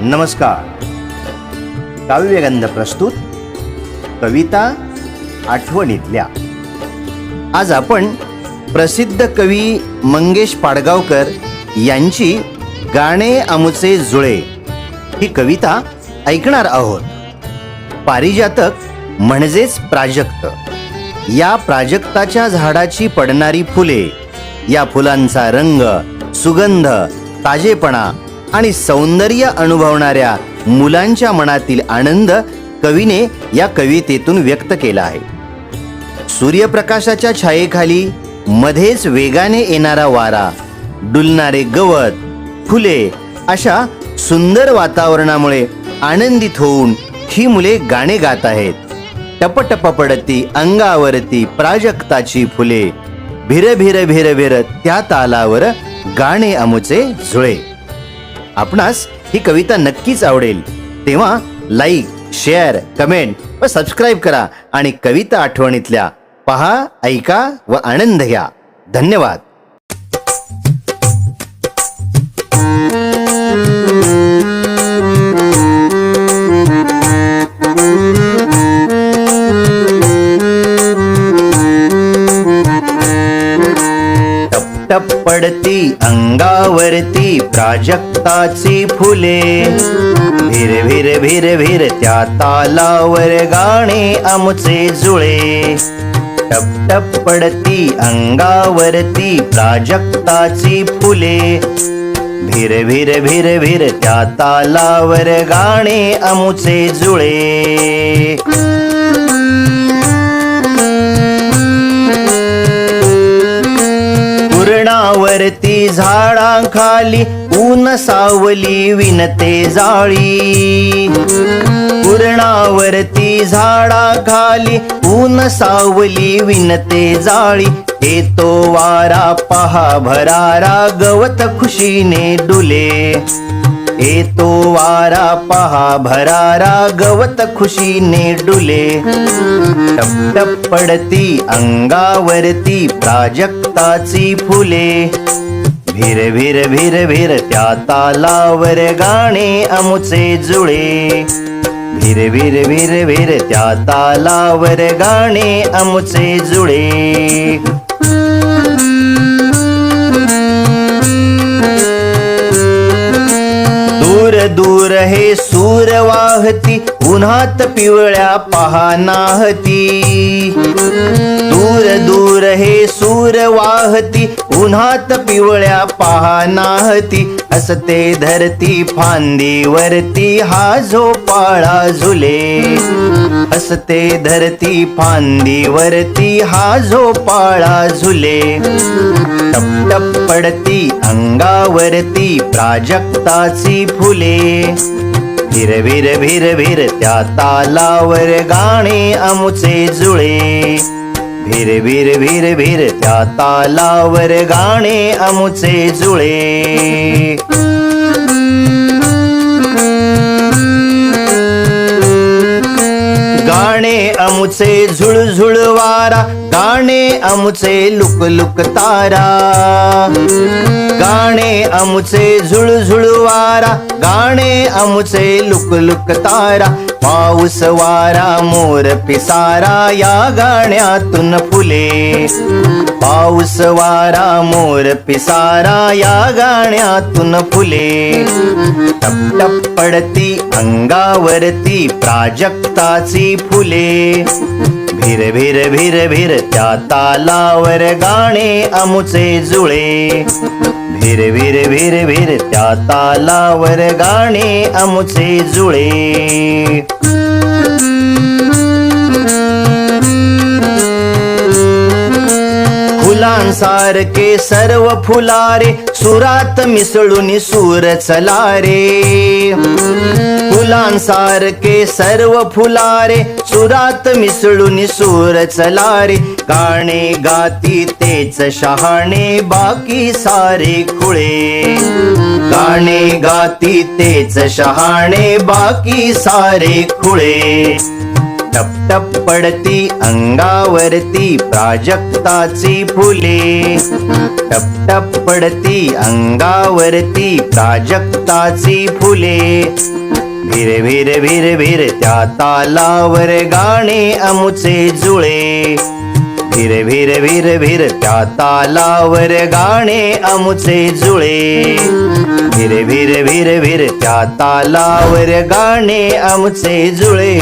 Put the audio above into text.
नमस्कार. काव्यगंध प्रस्तुत कविता आठवणीतल्या. आज आपण प्रसिद्ध कवी मंगेश पाडगावकर यांची गाणे आमुचे जुळे ही कविता ऐकणार आहोत. पारिजातक म्हणजेच प्राजक्त. या प्राजक्ताच्या झाडाची पडणारी फुले या फुलांचा रंग सुगंध ताजेपणा आणि सौंदर्य अनुभवणाऱ्या मुलांच्या मनातील आनंद कवीने या कवितेतून व्यक्त केला आहे. सूर्यप्रकाशाच्या छायेखाली मध्येच वेगाने येणारा वारा डुलणारे गवत फुले अशा सुंदर वातावरणामुळे आनंदित होऊन ही मुले गाणे गात आहेत. टपटप पडती अंगावरती प्राजक्ताची फुले भिर भिर भिर भिर त्या तालावर गाणे अमुचे झुळे. आपणास ही कविता नक्कीच आवडेल. तेव्हा लाईक शेअर कमेंट व सबस्क्राईब करा आणि कविता आठवणीतल्या पहा ऐका व आनंद घ्या. धन्यवाद. पडती अंगावरती प्राजक्ताची फुले. भिर भिर भिर भिर त्या तालावर गाणे आमचे जुळे. टप टप पडती अंगावरती प्राजक्ताची फुले. भिर भिर भिर भिर त्या तालावर गाणे आमचे जुळे. झाडाखाली ऊन सावली विनते जाळी. पूर्णावरती झाडाखाली ऊन सावली विनते जाळी. येतो वारा पहा भरारा गवत खुशीने डुले. येतो वारा पहा भरारा गवत खुशीने डुले. टप टप पडती अंगावरती प्राजक्ताची फुले. भिर भिर भिर भिर त्या तालावर गाणे अमुचे जुळे. भिर भिर भिर भिर त्या तालावर गाणे अमुचे जुळे. दूर दूर हे सूर वाहती उन्हात पिवळ्या पहानाहती दूर दूर हे सूर वाहती. उन्हात पिवळ्या पहानाहती असते धरती फांदीवरती हा झोपाळा झुले. असते धरती फांदीवरती हा झोपाळा झुले. टप टप पडती अंगावरती प्राजक्ताची फुले. भिर भिर भिर भिर त्या तालावर गाणे आमुचे जुळे. भिर भिर भिर भिर त्या तालावर गाणे आमुचे जुळे. गाणे अमुचे झुळझुळ वारा गाणे अमुचे लुक लुक तारा. गाणे अमुचे झुळझुळ वारा. गाणे अमुचे लुक लुक तारा. पाऊस वारा मोर पिसारा. या गाण्यातून फुले. पाऊस वारा मोर पिसारा. या गाण्यातून फुले. टप टप पडती अंगावरती प्राजक्ताची फुले. भिर भिर भिर भिर त्या तालावर गाणे अमुचे जुळे. भिर भिर भिर भिर त्या तालावर गाणे अमुचे जुळे. फुलांसारखे सर्व फुलारे सुरात मिसळून सूर चलारे. फुलांसारखे सर्व फुलारे. सुरात मिसळून सूर चलारे. गाणे गाती तेच शहाणे बाकी सारे खुळे. गाणे गाती तेच शहाणे बाकी सारे खुळे. टप टप पडती अंगावरती प्राजक्ताची फुले. टप टप पडती अंगावरती प्राजक्ताची फुले. भिर भिर भिर भिर त्या तालावर गाणे अमुचे जुळे. विर विर विर त्या तालावर गाणे आमुचे जुळे. विर विर विर विर त्या तालावर गाणे आमुचे जुळे.